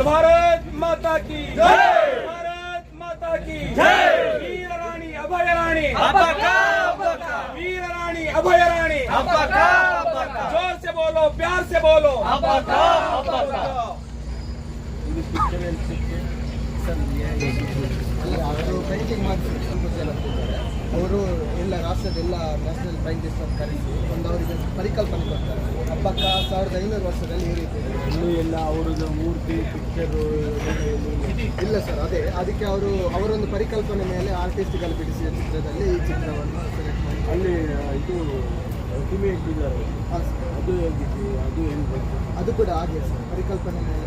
भारत माता की जय। भारत माता की जय। वीर रानी अभय रानी। वीर रानी अभय रानी। ज़ोर से बोलो प्यार से बोलो। ಅವರು ಪೇಂಟಿಂಗ್ ಮಾಡಿ ಸ್ವಲ್ಪ ಜನ ಅವರು ಎಲ್ಲ ರಾಷ್ಟ್ರದ ಎಲ್ಲ ನ್ಯಾಷನಲ್ ಸೈಂಟಿಸ್ಟ್ ಅಂತ ಕರೆಸಿ ಒಂದು ಅವರಿಗೆ ಪರಿಕಲ್ಪನೆ ಕೊಡ್ತಾರೆ. ಹಬ್ಬಕ್ಕ ಸಾವಿರದ ಐನೂರು ವರ್ಷದಲ್ಲಿ ಈ ರೀತಿ. ಇನ್ನೂ ಎಲ್ಲ ಅವರದ್ದು ಮೂರ್ತಿ ಪಿಕ್ಚರು ಇಲ್ಲ ಸರ್ ಅದೇ. ಅದಕ್ಕೆ ಅವರು ಅವರೊಂದು ಪರಿಕಲ್ಪನೆ ಮೇಲೆ ಆರ್ಟಿಸ್ಟ್ಗಳು ಬಿಡಿಸಿದ ಚಿತ್ರದಲ್ಲಿ ಈ ಚಿತ್ರವನ್ನು ಸೆಲೆಕ್ಟ್ ಮಾಡಿ. ಅಲ್ಲಿ ಇದು ಪ್ರತಿಮೆ ಇಟ್ಟಿದ್ದಾರೆ. ಅದು ಹೇಗಿತ್ತು ಅದು ಏನು ಅದು ಕೂಡ ಹಾಗೆ ಸರ್ ಪರಿಕಲ್ಪನೆ ಮೇಲೆ.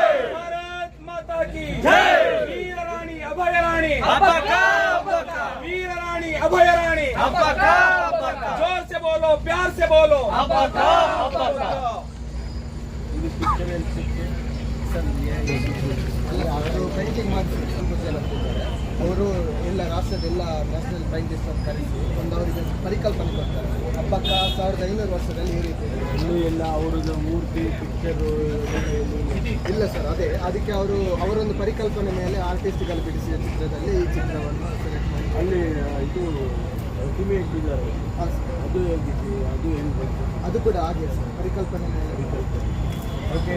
अभय रानी ಅಬ್ಬಕ್ಕ ಅಬ್ಬಕ್ಕ वीर रानी अभय रानी ಅಬ್ಬಕ್ಕ ಅಬ್ಬಕ್ಕ जोर से बोलो प्यार से बोलो ಅಬ್ಬಕ್ಕ ಅಬ್ಬಕ್ಕ ಇದು ಪಿಕ್ಚರ್ ಅನ್ಸುತ್ತೆ ಅಲ್ಲ ಅವರು ಪೇಂಟಿಂಗ್ ಮಾಡಿ ಸ್ವಲ್ಪ ಜನ ಇದ್ದಾರೆ ಅವರು ಎಲ್ಲ ರಾಷ್ಟ್ರದ ಎಲ್ಲ ನ್ಯಾಷನಲ್ ಸೈಂಟಿಸ್ಟ್ ಅಂತ ಕರೆಸಿ ಒಂದು ಅವರಿಗೆ ಪರಿಕಲ್ಪನೆ ಕೊಡ್ತಾರೆ ಹಬ್ಬಕ್ಕ ಸಾವಿರದ ಐನೂರು ವರ್ಷದಲ್ಲಿ ಈ ರೀತಿ ಇದೆ. ಇನ್ನೂ ಎಲ್ಲ ಅವರದ್ದು ಮೂರ್ತಿ ಪಿಕ್ಚರು ಇಲ್ಲ ಸರ್ ಅದೇ. ಅದಕ್ಕೆ ಅವರು ಅವರೊಂದು ಪರಿಕಲ್ಪನೆ ಮೇಲೆ ಆರ್ಟಿಸ್ಟ್ಗಳು ಬಿಡಿಸಿದ ಚಿತ್ರದಲ್ಲಿ ಈ ಚಿತ್ರವನ್ನು ಸೆಲೆಕ್ಟ್ ಮಾಡಿ ಅಲ್ಲಿ ಇದು ಪ್ರತಿಮೆ ಇಟ್ಟಿದ್ದಾರೆ. ಹಾಂ ಸರ್. ಅದು ಹೇಗಿತ್ತು? ಅದು ಏನು ಬಂತು? ಅದು ಕೂಡ ಹಾಗೆ ಸರ್ ಪರಿಕಲ್ಪನೆ ಮೇಲೆ. ಓಕೆ